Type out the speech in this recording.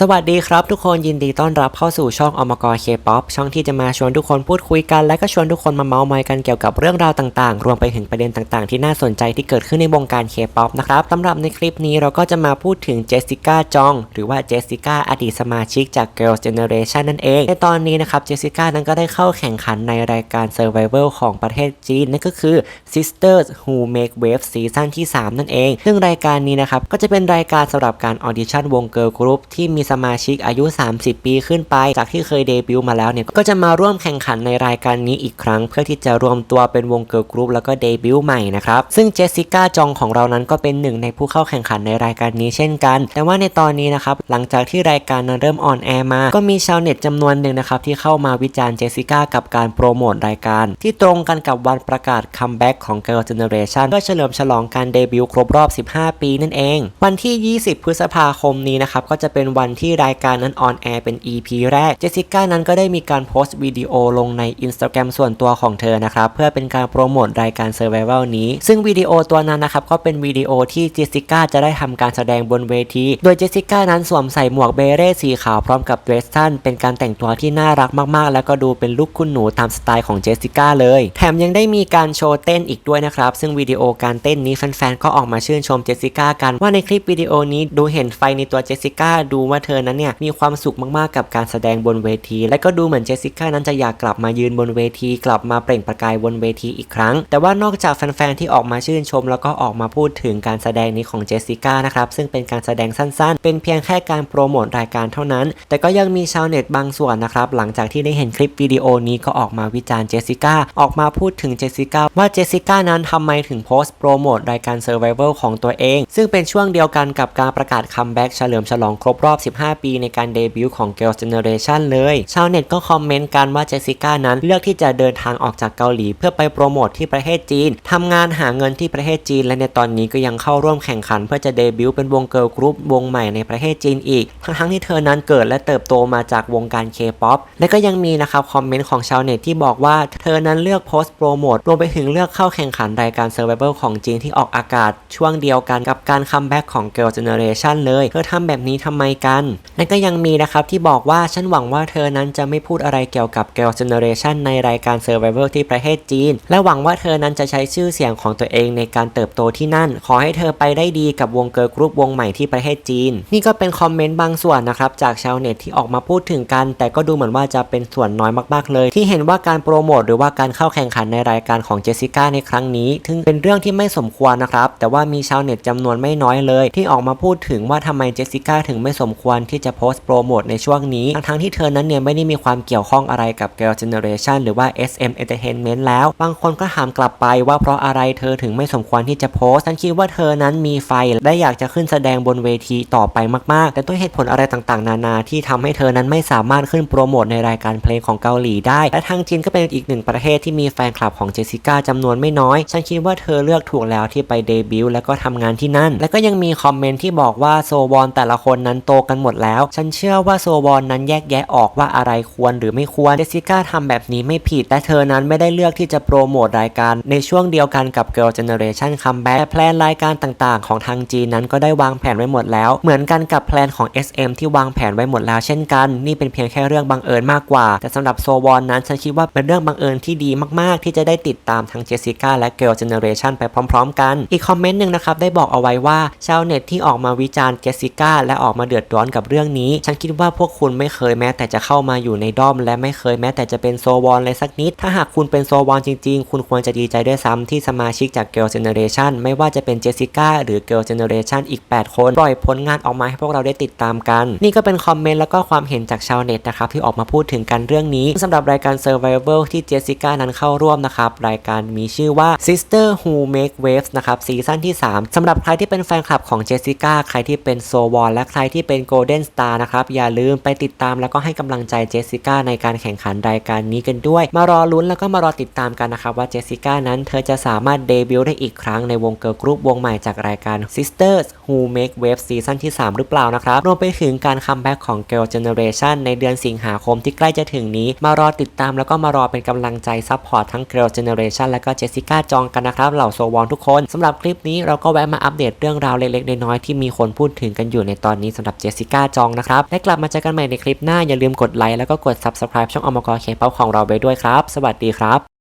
สวัสดีครับทุกคนยินดีต้อนรับเข้าสู่ช่องอมกรเคป๊อปช่องที่จะมาชวนทุกคนพูดคุยกัน และก็ชวนทุกคนมาเมาส์มอยกันเกี่ยวกับเรื่องราวต่างๆ รวมไปถึงประเด็นต่างๆ ที่น่าสนใจที่เกิดขึ้นในวงการเคป๊อปนะครับสำหรับในคลิปนี้เราก็จะมาพูดถึงเจสสิก้าจอง หรือว่าเจสสิก้าอดีตสมาชิกจาก Girls' Generation นั่นเอง ในตอนนี้นะครับเจสสิก้านั้นก็ได้เข้าแข่งขันในรายการ Survival ของประเทศจีนนั่นก็คือ Sisters Who Make Waves ซีซั่นที่ 3 นั่นเอง ซึ่งรายการนี้นะครับก็จะเป็นรายการสำหรับการออดิชั่นวงเกิร์ลกรุ๊ปที่มีสมาชิกอายุ 30 ปีขึ้นไป จากที่เคยเดบิวต์มาแล้วเนี่ยก็จะมาร่วมแข่งขันในรายการนี้อีกครั้ง เพื่อที่จะรวมตัวเป็นวงเกิร์ลกรุ๊ปแล้วก็เดบิวต์ใหม่นะครับซึ่งเจสสิก้าจองของเรานั้นก็เป็นหนึ่งในผู้เข้าแข่งขันในรายการนี้เช่นกัน แต่ว่าในตอนนี้นะครับหลังจากที่รายการนั้นเริ่มออนแอร์มา ก็มีชาวเน็ตจำนวนหนึ่งนะครับที่เข้ามาวิจารณ์เจสสิก้ากับการโปรโมทรายการ ที่ตรงกันกับวันประกาศคัมแบ็กของ Girl Generation เพื่อเฉลิมฉลองการเดบิวต์ครบรอบ 15 ปีนั่นเอง วันที่ 20 พฤษภาคมนี้นะครับก็จะเป็นวันที่รายการนั้นออนแอร์เป็น EP แรก เจสสิก้านั้นก็ได้มีการโพสต์วิดีโอลงใน Instagram ส่วนตัวของเธอนะครับ เพื่อเป็นการโปรโมทรายการ Survival นี้ ซึ่งวิดีโอตัวนั้นนะครับก็เป็นวิดีโอที่เจสสิก้าจะได้ทำการแสดงบนเวที โดยเจสสิก้านั้นสวมใส่หมวกเบเร่สีขาวพร้อมกับเดรสสั้นเป็นการแต่งตัวที่น่ารักมากๆ แล้วก็ดูเป็นลูกคุณหนูตามสไตล์ของเจสสิก้าเลย แถมยังได้มีการโชว์เต้นอีกด้วยนะครับ ซึ่งวิดีโอการเต้นนี้แฟนๆก็ออกมาชื่นชมเจสสิก้ากันว่าในคลิปวิดีโอนี้ดูเห็นไฟในตัวเจสิก้าดูว่าเธอนั้นเนี่ยมีความสุขมากๆกับการแสดงบนเวที และก็ดูเหมือนเจสสิก้านั้นจะอยากกลับมายืนบนเวที กลับมาเปล่งประกายบนเวทีอีกครั้ง แต่ว่านอกจากแฟนๆที่ออกมาชื่นชม แล้วก็ออกมาพูดถึงการแสดงนี้ของเจสสิก้านะครับซึ่งเป็นการแสดงสั้นๆ เป็นเพียงแค่การโปรโมทรายการเท่านั้น แต่ก็ยังมีชาวเน็ตบางส่วนนะครับหลังจากที่ได้เห็นคลิปวิดีโอนี้ก็ออกมาวิจารณ์เจสสิก้าออกมาพูดถึงเจสสิก้าว่าเจสสิก้านั้นทำไมถึงโพสต์โปรโมทรายการ Survival ของตัวเอง ซึ่งเป็นช่วงเดียวกันกับการประกาศคัมแบ็กเฉลิมฉลองครบรอบ15ปีในการเดบิวต์ของ Girls' Generation เลย ชาวเน็ตก็คอมเมนต์กันว่าเจสสิก้านั้นเลือกที่จะเดินทางออกจากเกาหลี เพื่อไปโปรโมทที่ประเทศจีนทำงานหาเงินที่ประเทศจีน และในตอนนี้ก็ยังเข้าร่วมแข่งขัน เพื่อจะเดบิวต์เป็นวงเกิร์ลกรุ๊ปวงใหม่ในประเทศจีนอีก ทั้งที่เธอนั้นเกิดและเติบโตมาจากวงการเคป๊อปและก็ยังมีนะครับคอมเมนต์ของชาวเน็ตที่บอกว่าเธอนั้นเลือกโพสต์โปรโมทรวมไปถึงเลือกเข้าแข่งขันรายการ Survival ของจีนที่ออกอากาศ ช่วงเดียวกันกับการคัมแบ็กของ Girl Generation เลย เธอทำแบบนี้ทำไมกันและก็ยังมีนะครับที่บอกว่าฉันหวังว่าเธอนั้นจะไม่พูดอะไรเกี่ยวกับ Girl Generation ในรายการ Survival ที่ประเทศจีน และหวังว่าเธอนั้นจะใช้ชื่อเสียงของตัวเองในการเติบโตที่นั่น ขอให้เธอไปได้ดีกับวงเกิร์ลกรุ๊ปวงใหม่ที่ประเทศจีน นี่ก็เป็นคอมเมนต์บางส่วนนะครับจากชาวเน็ตที่ออกมาพูดถึงกัน แต่ก็ดูเหมือนว่าจะเป็นส่วนน้อยมากๆเลย ที่เห็นว่าการโปรโมทหรือว่าการเข้าแข่งขันในรายการของเจสสิก้าในครั้งนี้ถึงเป็นเรื่องที่ไม่สมควรนะครับแต่ว่ามีชาวเน็ตจำนวนไม่น้อยเลย ที่ออกมาพูดถึงว่าทำไมเจสสิก้าถึงไม่สมควรที่จะโพสต์โปรโมทในช่วงนี้ ทั้งที่เธอนั้นเนี่ยไม่ได้มีความเกี่ยวข้องอะไรกับ Girl Generation หรือว่า SM Entertainment แล้ว บางคนก็ถามกลับไปว่าเพราะอะไรเธอถึงไม่สมควรที่จะโพสต์ฉันคิดว่าเธอนั้นมีไฟและอยากจะขึ้นแสดงบนเวทีต่อไปมากๆ แต่ด้วยเหตุผลอะไรต่างๆ นานาที่ทำให้เธอนั้นไม่สามารถขึ้นโปรโมทในรายการเพลงของเกาหลีได้ และทางจีนก็เป็นอีกหนึ่งประเทศที่มีแฟนคลับของเจสสิก้าจำนวนไม่น้อย ฉันคิดว่าเธอเลือกถูกแล้วที่ไปเดบิวต์แล้วก็ทำงานที่นั่น และก็ยังมีคอมเมนต์ที่บอกว่าโซวอนแต่ละคนนั้นโตกันหมดแล้ว ฉันเชื่อว่าโซวอนนั้นแยกแยะออกว่าอะไรควรหรือไม่ควรเจสสิก้าทำแบบนี้ไม่ผิด และเธอนั้นไม่ได้เลือกที่จะโปรโมทรายการในช่วงเดียวกันกับ Girl Generation Comeback แพลนรายการต่างๆ ของทางจีนนั้นก็ได้วางแผนไว้หมดแล้ว เหมือนกันกับแพลนของ SM ที่วางแผนไว้หมดแล้วเช่นกัน นี่เป็นเพียงแค่เรื่องบังเอิญมากกว่า แต่สำหรับโซวอนนั้นฉันคิดว่าเป็นเรื่องบังเอิญที่ดีมากๆ ที่จะได้ติดตามทั้งเจสสิก้าและ Girl Generation ไปพร้อม ๆ กัน อีกคอมเมนต์หนึ่งนะครับได้บอกเอาไว้ว่าชาวเน็ตที่ออกมาวิจารณ์เจสสิก้าและออกมาเดือดร้อนกับเรื่องนี้ ฉันคิดว่าพวกคุณไม่เคยแม้แต่จะเข้ามาอยู่ในด้อม และไม่เคยแม้แต่จะเป็นโซวอนเลยสักนิด ถ้าหากคุณเป็นโซวอนจริงๆ คุณควรจะดีใจด้วยซ้ำที่สมาชิกจาก Girl Generation ไม่ว่าจะเป็นเจสสิก้าหรือ Girl Generation อีก 8 คน ปล่อยผลงานออกมาให้พวกเราได้ติดตามกัน นี่ก็เป็นคอมเมนต์แล้วก็ความเห็นจากชาวเน็ตนะครับที่ออกมาพูดถึงกันเรื่องนี้สำหรับรายการ Survival ที่เจสสิก้านั้นเข้าร่วมนะครับรายการมีชื่อว่า Sister Who Make Waves นะครับซีซั่นที่ 3สำหรับใครที่เป็นแฟนคลับของเจสสิก้าใครที่เป็นโซวอนและใครที่เป็น Golden Star นะครับอย่าลืมไปติดตามแล้วก็ให้กำลังใจเจสสิก้าในการแข่งขันรายการนี้กันด้วย มารอลุ้นแล้วก็มารอติดตามกันนะครับว่าเจสสิก้านั้นเธอจะสามารถเดบิวต์ได้อีกครั้งในวงเกิร์ลกรุ๊ปวงใหม่จากรายการ Sisters Who Make Waves ซีซั่นที่ 3 หรือเปล่านะครับรวมไปถึงการคัมแบ็กของ Girl Generation ในเดือนสิงหาคมที่ใกล้จะถึงนี้ มารอติดตามแล้วก็มารอเป็นกำลังใจซัพพอร์ตทั้ง Girl Generation และก็เจสสิก้าจองกันนะครับเหล่าโซวอนทุกคนสำหรับคลิปนี้เราก็แวะมาอัปเดตเรื่องราวเล็กๆน้อยๆที่มีคนพูดถึงกันอยู่ในตอนนี้สำหรับเจสสิชิก้าจองนะครับ และกลับมาเจอกันใหม่ในคลิปหน้าอย่าลืมกดไลค์แล้วก็กด subscribe ช่องอมกเคป๊อปของเราไปด้วยครับ สวัสดีครับ